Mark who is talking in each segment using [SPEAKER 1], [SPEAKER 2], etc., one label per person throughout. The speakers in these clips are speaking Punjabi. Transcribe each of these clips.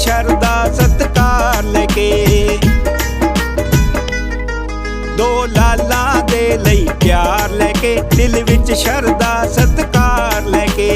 [SPEAKER 1] ਸ਼ਰਦਾ ਸਤਕਾਰ ਲੈ ਕੇ ਦੋ ਲਾਲਾਂ ਦੇ ਲਈ ਪਿਆਰ ਲੈ ਕੇ, ਦਿਲ ਵਿੱਚ ਸ਼ਰਦਾ ਸਤਕਾਰ ਲੈ ਕੇ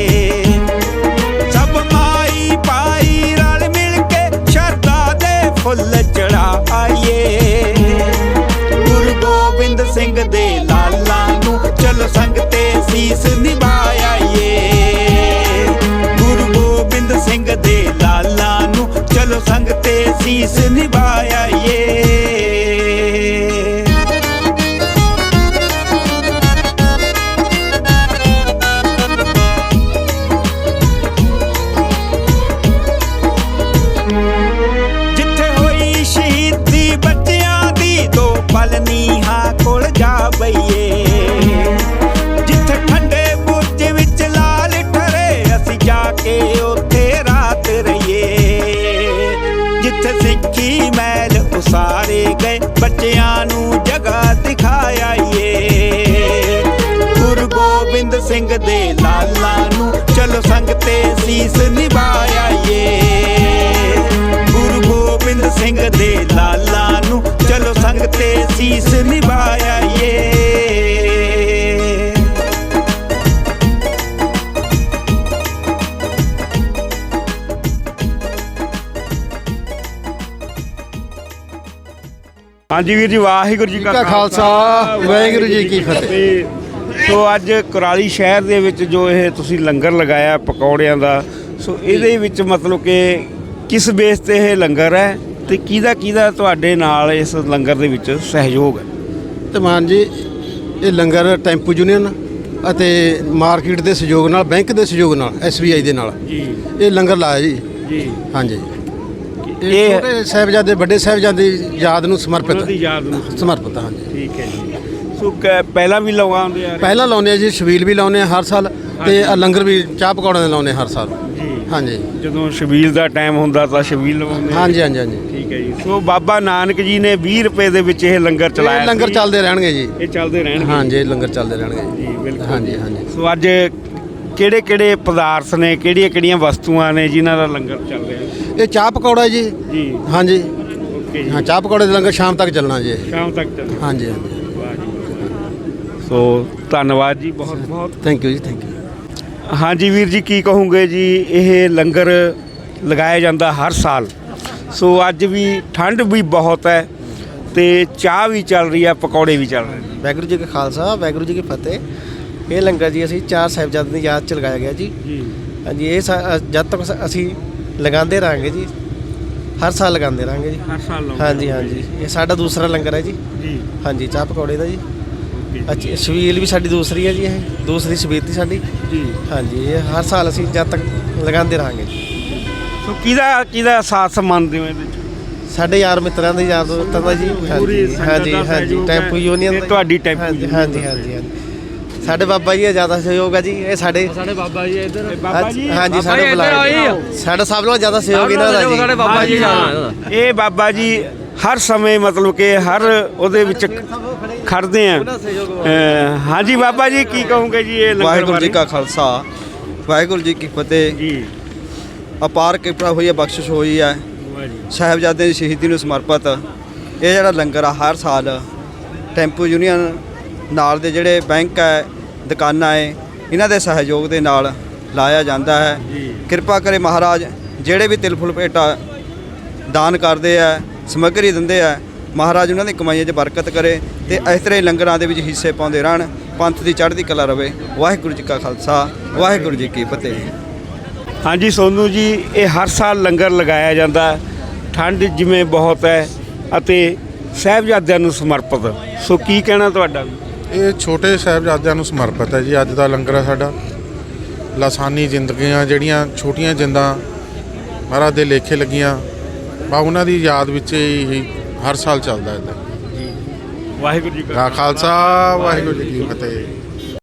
[SPEAKER 1] ਸੀਸ ਨਿਭਾਈਏ ਗੁਰੂ ਗੋਬਿੰਦ ਸਿੰਘ ਦੇ ਲਾਲਾਂ ਨੂੰ ਚਲੋ ਸੰਗ ਤੇ ਸੀਸ ਨਿਭਾਈਏ ਹਾਂਜੀ ਵੀਰ ਜੀ ਵਾਹਿਗੁਰੂ ਜੀ
[SPEAKER 2] ਕਾ ਖਾਲਸਾ ਵਾਹਿਗੁਰੂ ਜੀ ਕੀ ਫਤਿਹ।
[SPEAKER 1] ਸੋ ਅੱਜ ਕੁਰਾਲੀ ਸ਼ਹਿਰ ਦੇ ਵਿੱਚ ਜੋ ਇਹ ਤੁਸੀਂ ਲੰਗਰ ਲਗਾਇਆ ਪਕੌੜਿਆਂ ਦਾ ਸੋ ਇਹਦੇ ਵਿੱਚ ਮਤਲਬ ਕਿ ਕਿਸ ਬੇਸ ਤੇ ਇਹ ਲੰਗਰ ਹੈ ਤੇ ਕਿਹਦਾ ਕਿਹਦਾ ਤੁਹਾਡੇ ਨਾਲ ਇਸ ਲੰਗਰ ਦੇ ਵਿੱਚ ਸਹਿਯੋਗ ਹੈ?
[SPEAKER 2] ਤੇ ਮਾਨ ਜੀ। ਇਹ ਲੰਗਰ ਟੈਂਪੂ ਯੂਨੀਅਨ ਅਤੇ ਮਾਰਕੀਟ ਦੇ ਸਹਿਯੋਗ ਨਾਲ ਬੈਂਕ ਦੇ ਸਹਿਯੋਗ ਨਾਲ ਐਸਬੀਆਈ ਦੇ ਨਾਲ।
[SPEAKER 1] ਜੀ।
[SPEAKER 2] ਇਹ ਲੰਗਰ ਲਾਇਆ ਜੀ।
[SPEAKER 1] ਜੀ।
[SPEAKER 2] ਹਾਂਜੀ।
[SPEAKER 1] ਇਹ-
[SPEAKER 2] ਛੋਟੇ ਸਾਹਿਬਜ਼ਾਦੇ ਵੱਡੇ ਸਾਹਿਬਜ਼ਾਦੇ ਯਾਦ ਨੂੰ ਸਮਰਪਿਤ
[SPEAKER 1] ਉਹਨਾਂ ਦੀ ਯਾਦ ਨੂੰ
[SPEAKER 2] ਸਮਰਪਿਤ ਹਾਂਜੀ।
[SPEAKER 1] ਠੀਕ ਹੈ ਜੀ। ਸੋ ਕ- ਪਹਿਲਾਂ ਵੀ ਲਗਾਉਂਦੇ ਆ
[SPEAKER 2] ਪਹਿਲਾਂ ਲਾਉਂਦੇ ਆ ਜੀ ਸ਼ਬੀਲ ਵੀ ਲਾਉਂਦੇ ਆ ਹਰ ਸਾਲ ਤੇ ਆਹ ਲੰਗਰ ਵੀ ਚਾਹ ਪਕੌੜਿਆਂ ਦੇ ਲਾਉਂਦੇ ਆ ਹਰ ਸਾਲ।
[SPEAKER 1] ਜੀ।
[SPEAKER 2] ਹਾਂਜੀ।
[SPEAKER 1] ਜਦੋਂ ਸ਼ਬੀਲ ਦਾ ਟਾਈਮ ਹੁੰਦਾ ਤਾਂ ਸ਼ਬੀਲ ਲਗਾਉਂਦੇ ਆ।
[SPEAKER 2] ਹਾਂਜੀ ਹਾਂਜੀ ਹਾਂਜੀ।
[SPEAKER 1] ਠੀਕ ਹੈ ਜੀ। ਸੋ ਬਾਬਾ ਨਾਨਕ ਜੀ ਨੇ 20 ਰੁਪਏ ਦੇ ਵਿੱਚ ਇਹ ਲੰਗਰ ਚਲਾਇਆ
[SPEAKER 2] ਇਹ ਲੰਗਰ
[SPEAKER 1] ਸੀ।
[SPEAKER 2] ਚੱਲਦੇ ਰਹਿਣਗੇ ਜੀ।
[SPEAKER 1] ਇਹ ਚੱਲਦੇ ਰਹਿਣਗੇ?
[SPEAKER 2] ਹਾਂਜੀ ਇਹ ਲੰਗਰ ਚੱਲਦੇ ਰਹਿਣਗੇ
[SPEAKER 1] ਜੀ। ਬਿਲਕੁਲ।
[SPEAKER 2] ਹਾਂਜੀ ਹਾਂਜੀ।
[SPEAKER 1] ਸੋ ਅੱਜ ਕਿਹੜੇ ਕਿਹੜੇ ਪਦਾਰਥ ਨੇ ਕਿਹੜੀਆਂ ਕਿਹੜੀਆਂ ਵਸਤੂਆਂ ਨੇ ਜਿਨ੍ਹਾਂ ਦਾ ਲੰਗਰ ਚੱਲ ਰਿਹਾ?
[SPEAKER 2] ਇਹ ਚਾਹ ਪਕੌੜਾ ਜੀ।
[SPEAKER 1] ਜੀ।
[SPEAKER 2] ਹਾਂਜੀ।
[SPEAKER 1] ਓਕੇ ਜੀ।
[SPEAKER 2] ਹਾਂ ਚਾਹ ਪਕੌੜੇ ਦਾ ਲੰਗਰ ਸ਼ਾਮ ਤੱਕ ਚੱਲਣਾ ਜੀ। ਇਹ।
[SPEAKER 1] ਸ਼ਾਮ ਤੱਕ ਚੱਲ
[SPEAKER 2] ਹਾਂਜੀ ਹਾਂਜੀ।
[SPEAKER 1] ਸੋ ਧੰਨਵਾਦ ਜੀ ਬਹੁਤ ਬਹੁਤ।
[SPEAKER 2] ਥੈਂਕ ਯੂ ਜੀ ਥੈਂਕ ਯੂ
[SPEAKER 1] ਹਾਂਜੀ ਵੀਰ ਜੀ ਕੀ ਕਹੋਗੇ ਜੀ ਇਹ ਲੰਗਰ ਲਗਾਇਆ ਜਾਂਦਾ ਹਰ ਸਾਲ। ਸੋ ਅੱਜ ਵੀ ਠੰਡ ਵੀ ਬਹੁਤ ਹੈ ਤੇ ਚਾਹ ਵੀ ਚੱਲ ਰਹੀ ਹੈ ਪਕੌੜੇ ਵੀ ਚੱਲ ਰਹੇ ਨੇ।
[SPEAKER 3] ਵਾਹਿਗੁਰੂ ਜੀ ਕਾ ਖਾਲਸਾ ਵਾਹਿਗੁਰੂ ਜੀ ਕੀ ਫਤਿਹ। ਇਹ ਲੰਗਰ ਜੀ ਅਸੀਂ ਚਾਰ ਸਾਹਿਬਜ਼ਾਦਿਆਂ ਦੀ ਯਾਦ ਚ ਲਗਾਇਆ ਗਿਆ ਜੀ।
[SPEAKER 1] ਜੀ।
[SPEAKER 3] ਹਾਂਜੀ ਇਹ ਜਦ ਤੱਕ ਅਸੀਂ ਲਗਾਉਂਦੇ ਰਹਾਂਗੇ ਜੀ ਹਰ ਸਾਲ ਲਗਾਉਂਦੇ ਰਹਾਂਗੇ ਜੀ।
[SPEAKER 1] ਹਰ ਸਾਲ
[SPEAKER 3] ਹਾਂਜੀ ਹਾਂਜੀ ਇਹ ਸਾਡਾ ਦੂਸਰਾ ਲੰਗਰ ਹੈ ਜੀ।
[SPEAKER 1] ਜੀ।
[SPEAKER 3] ਹਾਂਜੀ ਚਾਹ ਪਕੌੜੇ ਦਾ ਜੀ। ਅੱਛਾ ਸ਼ਬੀਲ ਵੀ ਸਾਡੀ ਦੂਸਰੀ ਹੈ ਜੀ ਇਹ ਦੂਸਰੀ ਸ਼ਬੀਲ ਦੀ ਸਾਡੀ।
[SPEAKER 1] ਜੀ।
[SPEAKER 3] ਹਾਂਜੀ ਇਹ ਹਰ ਸਾਲ ਅਸੀਂ ਜਦ ਤੱਕ ਲਗਾਉਂਦੇ ਰਹਾਂਗੇ। ਜੀ
[SPEAKER 1] ਸੋ ਕਿਹਦਾ ਕਿਹਦਾ ਸਾਥ ਮੰਨਦੇ ਹੋ ਇਹਦੇ ਵਿੱਚ
[SPEAKER 3] ਸਾਡੇ ਯਾਰ ਮਿੱਤਰਾਂ ਦੀ ਯਾਦ ਮਿੱਤਰਾਂ ਦਾ ਜੀ
[SPEAKER 1] ਪੂਰੀ
[SPEAKER 3] ਹਾਂਜੀ
[SPEAKER 1] ਸੰਗਤ
[SPEAKER 3] ਹਾਂਜੀ
[SPEAKER 1] ਦਾ
[SPEAKER 3] ਹਾਂਜੀ
[SPEAKER 1] ਸਹਿਯੋਗ
[SPEAKER 3] ਟੈਂਪੂ। ਯੂਨੀਅਨ ਦਾ-
[SPEAKER 1] ਤੁਹਾਡੀ ਟੈਂਪੂ
[SPEAKER 3] ਹਾਂਜੀ
[SPEAKER 1] ਯੂਨੀਅਨ
[SPEAKER 3] ਹਾਂਜੀ
[SPEAKER 1] ਦਾ।
[SPEAKER 3] ਹਾਂਜੀ ਹਾਂਜੀ। ਸਾਡੇ ਬਾਬਾ ਜੀ ਦਾ ਜ਼ਿਆਦਾ ਸਹਿਯੋਗ ਹੈ ਜੀ ਇਹ ਸਾਡੇ
[SPEAKER 4] ਸਾਡੇ ਬਾਬਾ ਜੀ ਇੱਧਰ।
[SPEAKER 1] ਬਾਬਾ ਜੀ?
[SPEAKER 3] ਹਾਂਜੀ ਸਾਡੇ ਬੁਲਾਏ। ਸਾਡਾ ਸਭ ਨਾਲੋਂ ਜ਼ਿਆਦਾ ਸਹਿਯੋਗ ਇਹਨਾਂ ਦਾ ਜੀ।
[SPEAKER 4] ਸਾਡੇ ਬਾਬਾ ਜੀ ਜਾਣਾ
[SPEAKER 1] ਇਹ ਬਾਬਾ ਜੀ ਹਰ ਸਮੇਂ ਮਤਲਬ ਕਿ ਹਰ ਉਹਦੇ ਵਿੱਚ ਖੜਦੇ ਆ। ਹਾਂਜੀ ਬਾਬਾ ਜੀ ਕੀ ਕਹੋਗੇ ਜੀ ਇਹ ਲੰਗਰ
[SPEAKER 5] ਵਾਹਿਗੁਰੂ ਜੀ? ਕਾ ਖਾਲਸਾ ਵਾਹਿਗੁਰੂ ਜੀ ਕੀ ਫਤਿਹ।
[SPEAKER 1] ਜੀ।
[SPEAKER 5] ਅਪਾਰ ਕਿਰਪਾ ਹੋਈ ਹੈ ਬਖਸ਼ਿਸ਼ ਹੋਈ ਹੈ। ਸਾਹਿਬਜ਼ਾਦੇ ਦੀ ਸ਼ਹੀਦੀ ਨੂੰ ਸਮਰਪਿਤ। ਇਹ ਜਿਹੜਾ ਲੰਗਰ ਆ ਹਰ ਸਾਲ ਟੈਂਪੂ ਯੂਨੀਅਨ ਨਾਲ ਦੇ ਜਿਹੜੇ ਬੈਂਕ ਹੈ ਦੁਕਾਨਾਂ ਹੈ ਇਹਨਾਂ ਦੇ ਸਹਿਯੋਗ ਦੇ ਨਾਲ ਲਾਇਆ ਜਾਂਦਾ ਹੈ। ਕਿਰਪਾ ਕਰੇ ਮਹਾਰਾਜ ਜਿਹੜੇ ਵੀ ਤਿਲ ਫੁਲ ਭੇਟਾ ਦਾਨ ਕਰਦੇ ਆ ਸਮੱਗਰੀ ਦਿੰਦੇ ਆ। ਮਹਾਰਾਜ ਉਹਨਾਂ ਦੀ ਕਮਾਈਆਂ 'ਚ ਬਰਕਤ ਕਰੇ ਤੇ ਇਸ ਤਰ੍ਹਾਂ ਹੀ ਲੰਗਰਾਂ ਦੇ ਵਿੱਚ ਹਿੱਸੇ ਪਾਉਂਦੇ ਰਹਿਣ ਪੰਥ ਦੀ ਚੜ੍ਹਦੀ ਕਲਾ ਰਵੇ। ਵਾਹਿਗੁਰੂ ਜੀ ਕਾ ਖਾਲਸਾ ਵਾਹਿਗੁਰੂ ਜੀ ਕੀ ਫਤਿਹ।
[SPEAKER 1] ਹਾਂਜੀ ਸੋਨੂ ਜੀ ਇਹ ਹਰ ਸਾਲ ਲੰਗਰ ਲਗਾਇਆ ਜਾਂਦਾ। ਠੰਡ ਜਿਵੇਂ ਬਹੁਤ ਹੈ ਅਤੇ ਸਾਹਿਬਜ਼ਾਦਿਆਂ ਨੂੰ ਸਮਰਪਿਤ। ਸੋ ਕੀ ਕਹਿਣਾ ਤੁਹਾਡਾ?
[SPEAKER 6] ਇਹ ਛੋਟੇ ਸਾਹਿਬਜ਼ਾਦਿਆਂ ਨੂੰ ਸਮਰਪਿਤ ਹੈ ਜੀ ਅੱਜ ਦਾ ਲੰਗਰ ਹੈ ਸਾਡਾ। ਲਾਸਾਨੀ ਜ਼ਿੰਦਗੀਆਂ ਜਿਹੜੀਆਂ ਛੋਟੀਆਂ ਜਿੰਦਾਂ ਮਹਾਰਾਜ ਦੇ ਲੇਖੇ ਲੱਗੀਆਂ। ਬਾ ਉਹਨਾਂ ਦੀ ਯਾਦ ਵਿੱਚ ਹੀ ਹਰ ਸਾਲ ਚੱਲਦਾ ਹੈ
[SPEAKER 4] ਵਾਹਿਗੁਰੂ ਜੀ
[SPEAKER 6] ਖਾਲਸਾ। ਵਾਹਿਗੁਰੂ ਜੀ ਕੀ ਫਤਿਹ।